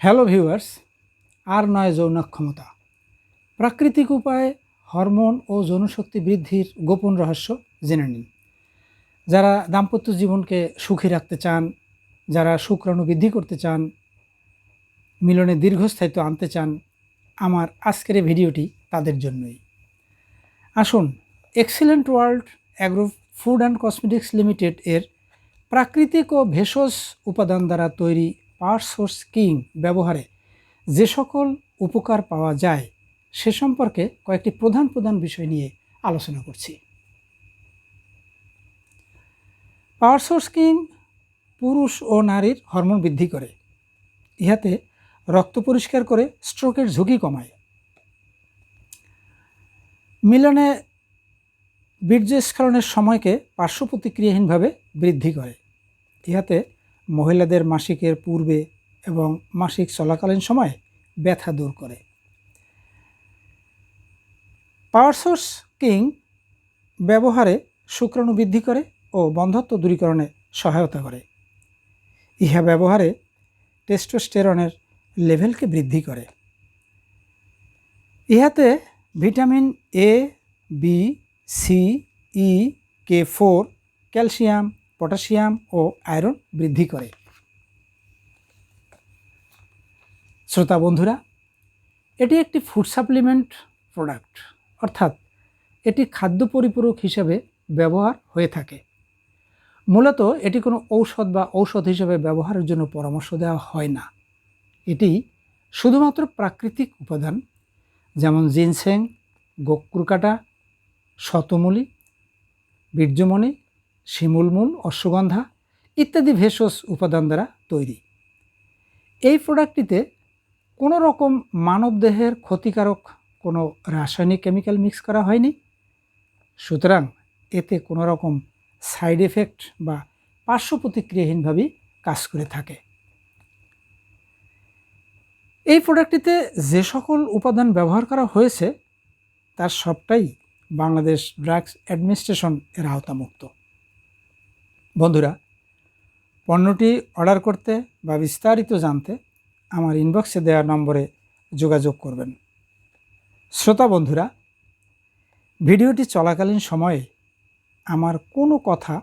Hello viewers আর নয় যৌনক্ষমতা প্রাকৃতিক উপায়ে হরমোন ও যৌনশক্তি বৃদ্ধির গোপন রহস্য জেনে নিন। যারা দাম্পত্য জীবনকে সুখী রাখতে চান, যারা শুক্রাণু বৃদ্ধি করতে চান, মিলনে দীর্ঘস্থায়িত্ব আনতে চান, আমার আজকের এই ভিডিওটি তাদের জন্যই। আসুন excellent world agro food and cosmetics limited এর প্রাকৃতিক ও ভেষজ উপাদান দ্বারা তৈরি পাওয়ার সোর্স কিং ব্যবহারে যে সকল উপকার পাওয়া যায় সে সম্পর্কে কয়েকটি প্রধান প্রধান বিষয় নিয়ে আলোচনা করছি। পাওয়ার সোর্স কিং পুরুষ ও নারীর হরমোন বৃদ্ধি করে, ইহাতে রক্ত পরিষ্কার করে স্ট্রোকের ঝুঁকি কমায়। মিলনে বীর্যস্খলনের সময়কে পার্শ্ব প্রতিক্রিয়াহীনভাবে বৃদ্ধি করে, ইহাতে মহিলাদের মাসিকের পূর্বে এবং মাসিক চলাকালীন সময় ব্যথা দূর করে। পাওয়ার সোর্স কিং ব্যবহারে শুক্রাণু বৃদ্ধি করে ও বন্ধত্ব দূরীকরণে সহায়তা করে। ইহা ব্যবহারে টেস্টোস্টেরনের লেভেলকে বৃদ্ধি করে। ইহাতে vitamin A B C E K four calcium potassium O iron বৃদ্ধি করে। শ্রোতা বন্ধুরা, এটি একটি ফুড সাপ্লিমেন্ট প্রোডাক্ট অর্থাৎ এটি খাদ্য পরিপূরক হিসেবে ব্যবহার হয়ে থাকে। মূলত এটি কোনো ঔষধ বা ঔষধ হিসেবে ব্যবহারের জন্য পরামর্শ দেওয়া হয় না। এটি শুধুমাত্র প্রাকৃতিক উপাদান, যেমন জিনসেং গোকুরকাটা শতমূলি, বীর্যমণি শিমুলমূল, অশ্বগন্ধা ইত্যাদি ভেষজ উপাদান দ্বারা তৈরি। এই প্রোডাক্টটিতে কোনো রকম মানবদেহের ক্ষতিকারক কোনো রাসায়নিক কেমিক্যাল মিক্স করা হয়নি। সুতরাং এতে কোনো রকম সাইড এফেক্ট বা পার্শ্ব প্রতিক্রিয়াহীনভাবেই কাজ করে থাকে। এই প্রোডাক্টটিতে যে সকল উপাদান ব্যবহার করা হয়েছে, তার সবটাই বাংলাদেশ ড্রাগস অ্যাডমিনিস্ট্রেশন এর আওতামুক্ত। বন্ধুরা, পণ্যটি অর্ডার করতে বা বিস্তারিত জানতে আমার ইনবক্সে দেওয়া নম্বরে যোগাযোগ করবেন। শ্রোতা বন্ধুরা, ভিডিওটি চলাকালীন সময়ে আমার কোনো কথা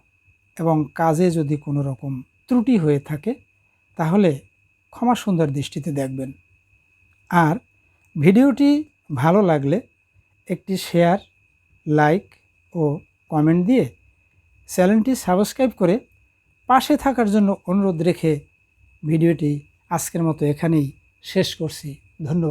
এবং কাজে যদি কোনো রকম ত্রুটি হয়ে থাকে, তাহলে ক্ষমা সুন্দর দৃষ্টিতে দেখবেন। আর ভিডিওটি ভালো লাগলে একটি শেয়ার লাইক ও কমেন্ট দিয়ে চ্যানেলটি সাবস্ক্রাইব করে পাশে থাকার জন্য অনুরোধ রেখে ভিডিওটি আজকের মতো এখানেই শেষ করছি। ধন্যবাদ।